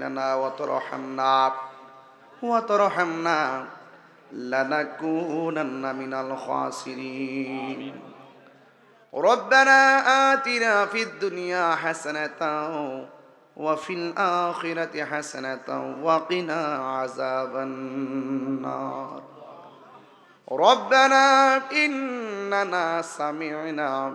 لنا وترحمنا وترحمنا لنكونن من الخاسرين. ربنا آتنا في الدنيا حسنة وفي الآخرة حسنة وقنا عذاب النار. ربنا إننا سمعنا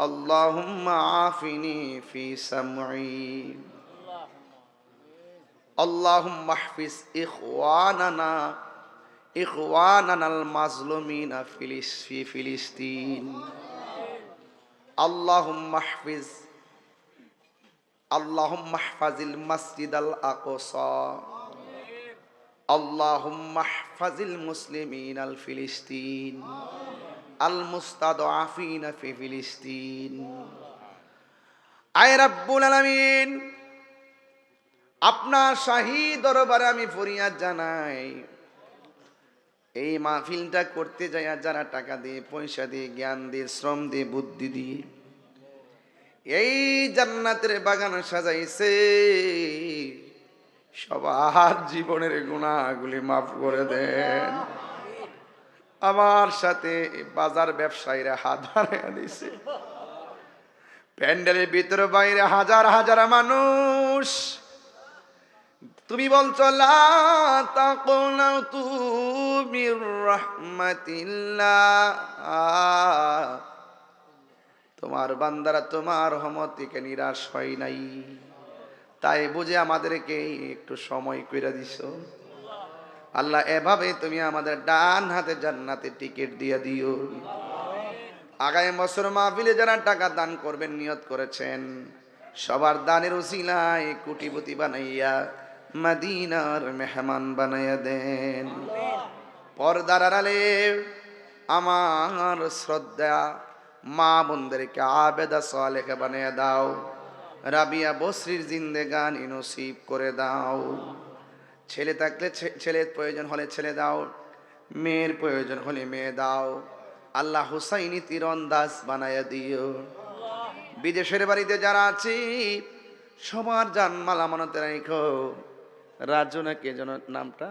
اللهم عافني في سمعي اللهم احفظ إخواننا إخواننا المظلومين فلس- في فلسطين اللهم احفظ اللهم احفظ المسجد الأقصى اللهم احفظ المسلمين الفلسطين আল মুস্তাদ আফিন ফিলিস্তিন। আয় রাব্বুল আলামিন, আপনার শাহি দরবারে আমি ফরিয়াদ জানাই। এই মাহফিলটা করতে যায় যারা টাকা দিয়ে, পয়সা দিয়ে, জ্ঞান দিয়ে, শ্রম দিয়ে, বুদ্ধি দিয়ে, এই জান্নাতের বাগান সাজাইছে, সবার জীবনের গুণাগুলি মাফ করে দেন। আমার সাথে বাজার ব্যবসায়ীরা হাত বাড়াইয়া দিছে প্যান্ডেলের ভিতরে বাইরে হাজার হাজার মানুষ। তুমি বলছো তোমার বান্দারা তোমার রহমতিকে নিরাশ হয় নাই। তাই বুঝে আমাদেরকে একটু সময় কইরা দিছ। আল্লাহ, এভাবে তুমি আমাদের ডান হাতে জান্নাতে টিকিট দিয়ে দিও। আগামী বছর মাহফিলে যারা টাকা দান করবেন, নিয়ত করেছেন, সবার দানের উসিলায় কুটিপতি বানাইয়া মদিনার মেহমান বানাইয়া দেন। পর্দার আড়ালে আমার শ্রদ্ধা, মা বোনদেরকে আবেদা সালেখা বানিয়ে দাও, রাবিয়া বসরির জিন্দেগানি নসিব করে দাও। ছেলে থাকলে ছেলের প্রয়োজন হলে ছেলে দাও মেয়ের প্রয়োজন হলে মেয়ে দাও। আল্লাহ হুসাইনি তীরন্দাজ বানাইয়া দিও। বিদেশের বাড়িতে যারা আছি সবার জানমাল আমানতে রেখো রাজু না কে যেন নামটা?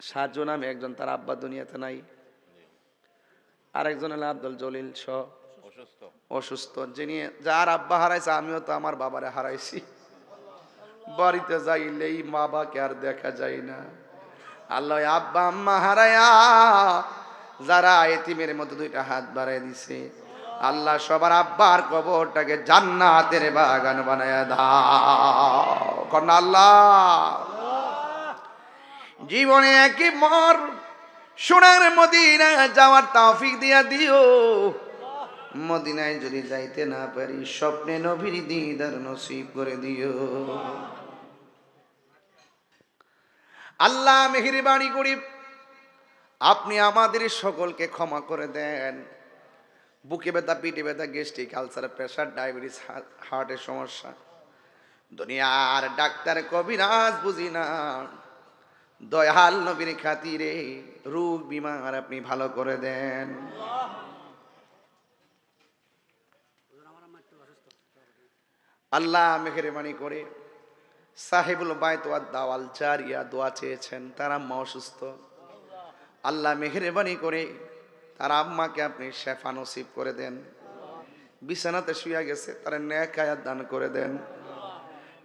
সাজু নামে একজন তার আব্বা দুনিয়াতে নাই। আরেকজন হলো আব্দুল জলিল স অসুস্থ। অসুস্থ। যিনি যার আব্বা হারাইছে আমিও তো আমার বাবারে হারাইছি। বাড়িতে যাইলেই মা বাবাকে আর দেখা যায় না। আল্লাহ আব্বা, আম্মা হারায়া যারা এতিমের মতো দুইটা হাত বাড়াই দিছে। আল্লাহ সবার আব্বার কবরটাকে জান্নাতের বাগান বানায়া দাও। কন্যা আল্লাহ, জীবনে একই মর, সোনার মদিনা যাওয়ার তৌফিক দিয়া দিও। মদিনায় যদি যাইতে না পারি, স্বপ্নে নবীর দিদার নসিব করে দিও। আল্লাহ মেহেরবানি করি। আপনি আমাদের সকলকে ক্ষমা করে দেন। বুকে ব্যথা, পিঠে ব্যথা, গ্যাস্ট্রিক আলসার, প্রেশার, ডায়াবেটিস হার্টের সমস্যা। দুনিয়ার ডাক্তার কবিরাজ বুঝি না। দয়াল নবীর খাতিরে রোগ বিমার আপনি ভালো করে দেন। আল্লাহ মেহরবানি করে সাহেবুল বাইত দাওয়াল চারিয়া দোয়া চেয়েছেন, তার আম্মা অসুস্থ। আল্লাহ মেহরবানি করে তার আম্মাকে আপনি শেফা নসিব করে দেন। বিছানাতে শুয়ে গেছে, তার ন্যাকায়াত দান করে দেন।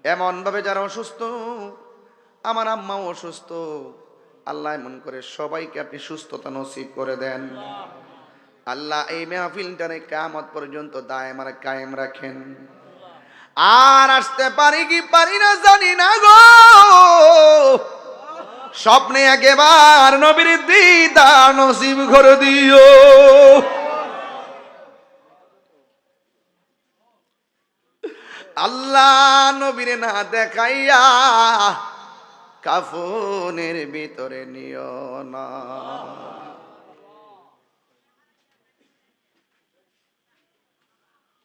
এমনভাবে যারা অসুস্থ, আমার আম্মাও অসুস্থ, আল্লাহ এমন করে সবাইকে আপনি সুস্থতা নসিব করে দেন। আল্লাহ এই মেহফিলটারে কামত পর্যন্ত দায় আমার কায়েম রাখেন। আর আসতে পারি কি পারি না জানি না গো। স্বপ্নে একেবার নবীর দিদার নসিব করে দিও। আল্লাহ নবীরে না দেখাইয়া কাফনের ভিতরে নিও না।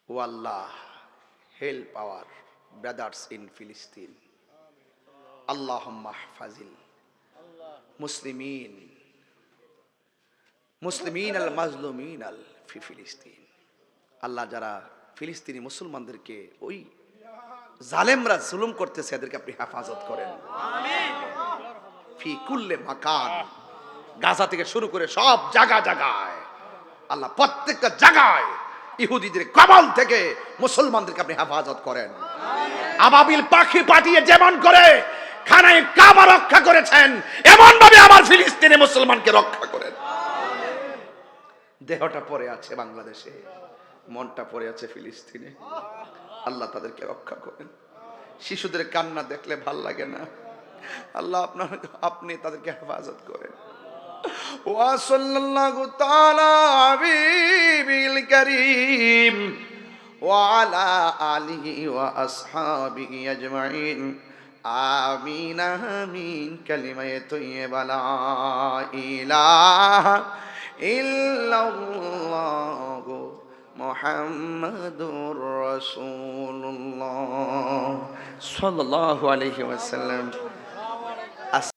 ও আল্লাহ। হেল্প আওয়ার ব্রাদার্স ইন ফিলিস্তিন। আল্লাহ ফাজিল মুসলিমিন। মুসলিমিন আল মাজলুমিন আল ফি ফিলিস্তিন। আল্লাহ যারা ফিলিস্তিনি মুসলমানদেরকে ওই জালেমরা জুলুম করতেছে এদেরকে আপনি হেফাজত করেন। ফি কুল্লে মাকান। গাজা থেকে শুরু করে সব জায়গা জায়গায়। আল্লাহ প্রত্যেকটা জায়গায় ইহুদিদের কবল থেকে মুসলমানদেরকে আপনি হেফাজত করেন। আবাবিল পাখি পাঠিয়ে যেমন করে, খানায় কাবা রক্ষা করেছেন এমন ভাবে আবার ফিলিস্তিনে মুসলমানকে রক্ষা করেন। দেহটা পরে আছে বাংলাদেশে, মনটা পরে আছে ফিলিস্তিনে। আল্লাহ তাদেরকে রক্ষা করেন। শিশুদের কান্না দেখলে ভালো লাগে না। আল্লাহ আপনার, আপনি তাদেরকে হেফাজত করেন। ওয়া সাল্লাল্লাহু তাআলা হাবিবিল الكريم وعلى آله وأصحابه أجمعين آمين آمين كلمة طيبة لا إله إلا الله محمد رسول الله صلى الله عليه وسلم